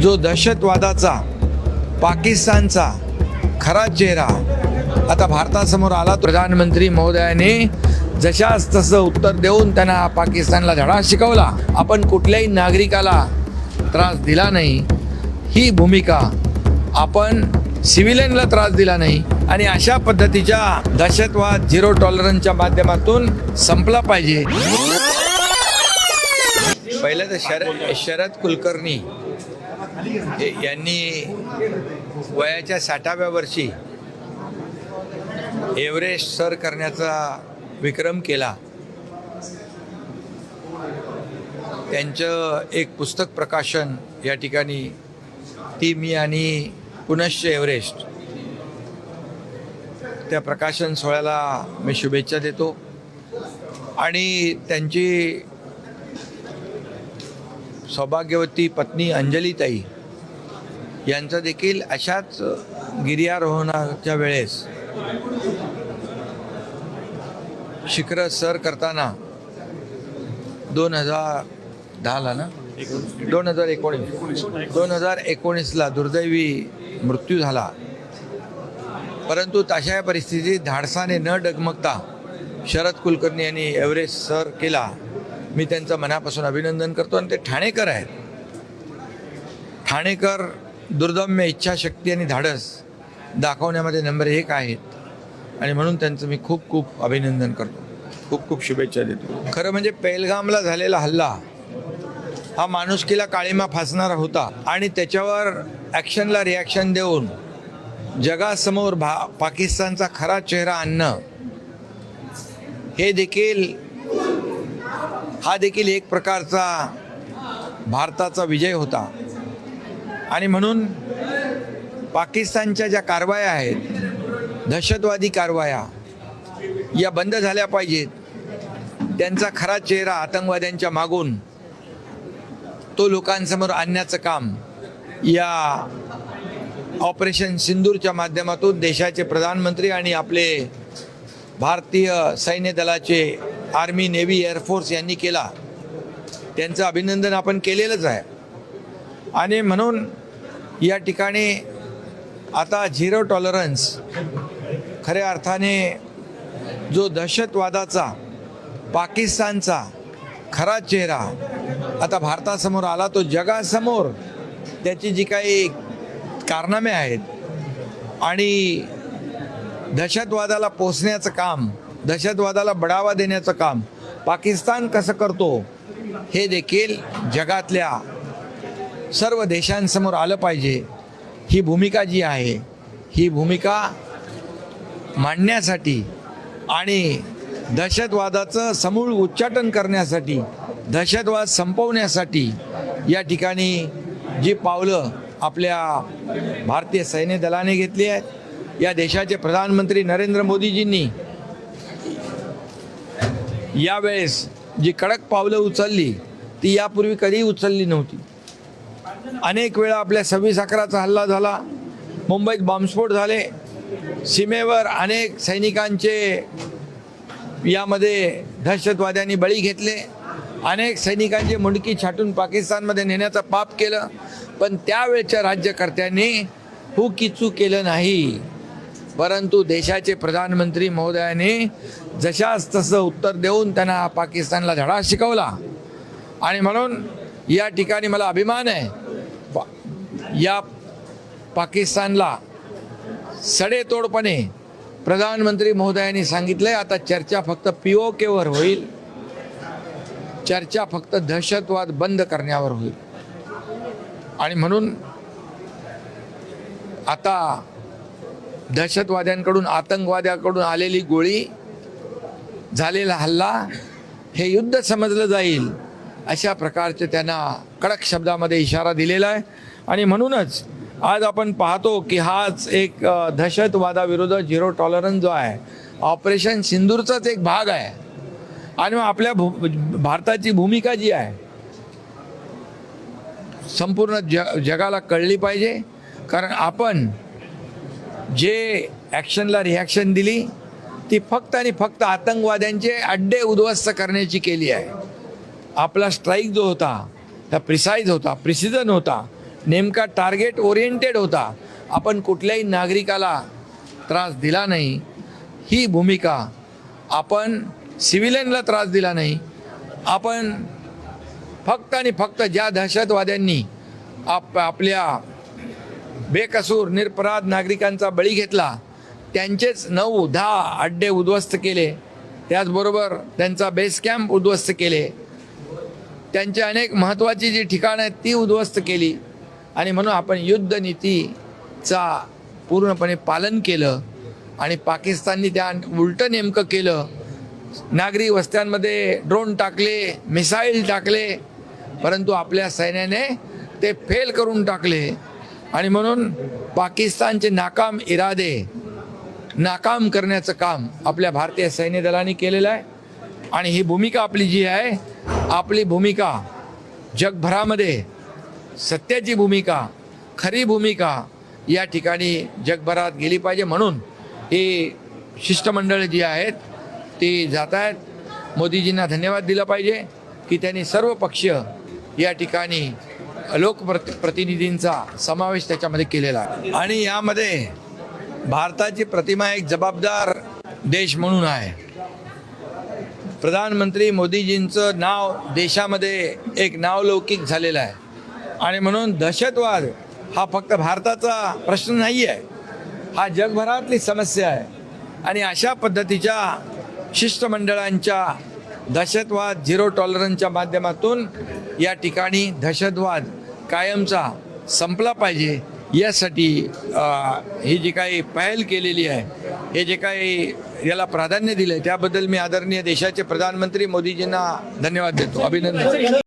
जो दहशतवादाचा पाकिस्तानचा खरा चेहरा आता भारतासमोर आला प्रधानमंत्री महोदयाने जशाच तसं उत्तर देऊन त्यांना पाकिस्तानला धडा शिकवला. आपण कुठल्याही नागरिकाला त्रास दिला नाही. ही भूमिका आपण सिव्हिलियनला त्रास दिला नाही. आणि अशा पद्धतीच्या दहशतवाद झिरो टॉलरन्सच्या माध्यमातून संपला पाहिजे. पहिलं तर शरद शरद कुलकर्णी यांनी वयाच्या साठाव्या वर्षी एव्हरेस्ट सर करण्याचा विक्रम केला. त्यांचं एक पुस्तक प्रकाशन या ठिकाणी ती मी आणि पुनश्च एव्हरेस्ट त्या प्रकाशन सोहळ्याला मी शुभेच्छा देतो. आणि त्यांची सौभाग्यवती पत्नी अंजलीताई यांचं देखील अशाच गिर्यारोहणाच्या वेळेस शिखर सर करताना दोन हजार दहाला ना? दोन हजार एकोणीस. दोन हजार एकोणीसला दुर्दैवी मृत्यू झाला. परंतु तशा परिस्थितीत धाडसाने न डगमगता शरद कुलकर्णी यांनी एव्हरेस्ट सर केला. मी त्यांचं मनापासून अभिनंदन करतो. आणि ते ठाणेकर आहेत. ठाणेकर दुर्दम्य इच्छाशक्ती आणि धाडस दाखवण्यामध्ये नंबर एक आहेत. आणि म्हणून त्यांचं मी खूप खूप अभिनंदन करतो. खूप खूप शुभेच्छा देतो. खरं म्हणजे पेलगामला झालेला हल्ला हा माणुसकीला काळीमा फासणारा होता. आणि त्याच्यावर ॲक्शनला रिॲक्शन देऊन जगासमोर भा पाकिस्तानचा खरा चेहरा आणणं हे देखील हा देखील एक प्रकारचा भारताचा विजय होता. आणि म्हणून पाकिस्तानच्या ज्या कारवाया आहेत दहशतवादी कारवाया या बंद झाल्या पाहिजेत. त्यांचा खरा चेहरा आतंकवाद्यांच्या मागून तो लोकांसमोर आणण्याचं काम या ऑपरेशन सिंदूरच्या माध्यमातून देशाचे प्रधानमंत्री आणि आपले भारतीय सैन्य दलाचे आर्मी नेव्ही एअरफोर्स यांनी केला. त्यांचं अभिनंदन आपण केलेलंच आहे. आणि म्हणून या ठिकाणी आता झिरो टॉलरन्स खऱ्या अर्थाने जो दहशतवादाचा पाकिस्तानचा खरा चेहरा आता भारतासमोर आला तो जगासमोर त्याची जी काही कारनामे आहेत आणि दहशतवादाला पोचण्याचं काम दहशतवादाला बढावा देण्याचं काम पाकिस्तान कसं करतो हे देखील जगातल्या सर्व देशांसमोर आलं पाहिजे. ही भूमिका जी आहे ही भूमिका मांडण्यासाठी आणि दहशतवादाचं समूळ उच्चाटन करण्यासाठी दहशतवाद संपवण्यासाठी या ठिकाणी जी पावलं आपल्या भारतीय सैन्य दलाने घेतली आहेत या देशाचे प्रधानमंत्री नरेंद्र मोदीजींनी यावेळेस जी कडक पावलं उचलली ती यापूर्वी कधीही उचलली नव्हती. अनेक वेळा आपल्या सव्वीस अकराचा हल्ला झाला. मुंबईत बॉम्बस्फोट झाले. सीमेवर अनेक सैनिकांचे यामध्ये दहशतवाद्यांनी बळी घेतले. अनेक सैनिकांची मुंडकी छाटून पाकिस्तानमध्ये नेण्याचं पाप केलं. पण त्यावेळच्या राज्यकर्त्यांनी हु किचू केलं नाही. परंतु देशाचे प्रधानमंत्री महोदयाने जशाच तसं उत्तर देऊन त्यांना पाकिस्तानला धडा शिकवला. आणि म्हणून या ठिकाणी मला अभिमान आहे. या पाकिस्तानला सडेतोडपणे प्रधानमंत्री महोदयांनी सांगितलंय. आता चर्चा फक्त पी ओ केवर होईल. चर्चा फक्त दहशतवाद बंद करण्यावर होईल. आणि म्हणून आता दहशतवाद्यांकडून आतंकवाद्याकडून आलेली गोळी झालेला हल्ला हे युद्ध समजलं जाईल अशा प्रकारचे त्यांना कडक शब्दामध्ये इशारा दिलेला आहे. आणि म्हणूनच आज आपण पाहतो की हाच एक अ, दहशतवादाविरुद्ध झिरो टॉलरन्स जो आहे ऑपरेशन सिंदूरचाच एक भाग आहे. आणि मग आपल्या भू भारताची भूमिका जी आहे संपूर्ण ज जगाला कळली पाहिजे. कारण आपण जे ॲक्शनला रिॲक्शन दिली ती फक्त आणि फक्त आतंकवाद्यांचे अड्डे उद्ध्वस्त करण्याची केली आहे. आपला स्ट्राईक जो होता त्या प्रिसाईज होता प्रिसिजन होता नेमका टार्गेट ओरिएंटेड होता. आपण कुठल्याही नागरिकाला त्रास दिला नाही. ही भूमिका आपण सिव्हिलियनला त्रास दिला नाही. आपण फक्त आणि फक्त ज्या दहशतवाद्यांनी आप आपल्या बेकसूर निरपराध नागरिकांचा बळी घेतला त्यांचेच नऊ दहा अड्डे उद्ध्वस्त केले. त्याचबरोबर त्यांचा बेस कॅम्प उद्ध्वस्त केले. त्यांची अनेक महत्त्वाची जी ठिकाणं आहेत ती उद्ध्वस्त केली. आणि म्हणून आपण युद्धनीतीचा पूर्णपणे पालन केलं आणि पाकिस्ताननी त्या उलटं नेमकं केलं. नागरी वस्त्यांमध्ये ड्रोन टाकले मिसाईल टाकले परंतु आपल्या सैन्याने ते फेल करून टाकले. आणि म्हणून पाकिस्तानचे नाकाम इरादे नाकाम करण्याचं काम आपल्या भारतीय सैन्य दलाने केलेलं आहे. आणि ही भूमिका आपली जी आहे आपली भूमिका जगभरामध्ये सत्याची भूमिका खरी भूमिका या ठिकाणी जगभरात गेली पाहिजे म्हणून ही शिष्टमंडळ जी आहेत ती जात आहेत. मोदीजींना धन्यवाद दिला पाहिजे की त्यांनी सर्व पक्ष या ठिकाणी लोकप्रति प्रतिनिधींचा समावेश त्याच्यामध्ये केलेला आहे. आणि यामध्ये भारताची प्रतिमा एक जबाबदार देश म्हणून आहे. प्रधानमंत्री मोदीजींचं नाव देशामध्ये एक नावलौकिक झालेलं आहे. आणि म्हणून दहशतवाद हा फक्त भारताचा प्रश्न नाही आहे. हा जगभरातली समस्या आहे. आणि अशा पद्धतीच्या शिष्टमंडळांच्या दहशतवाद झिरो टॉलरन्सच्या माध्यमातून या ठिकाणी दहशतवाद कायमचा संपला पाहिजे यासाठी ही जी काही पहल केलेली आहे हे जे काही याला प्राधान्य दिलं आहे त्याबद्दल मी आदरणीय देशाचे प्रधानमंत्री मोदीजींना धन्यवाद देतो. अभिनंदन.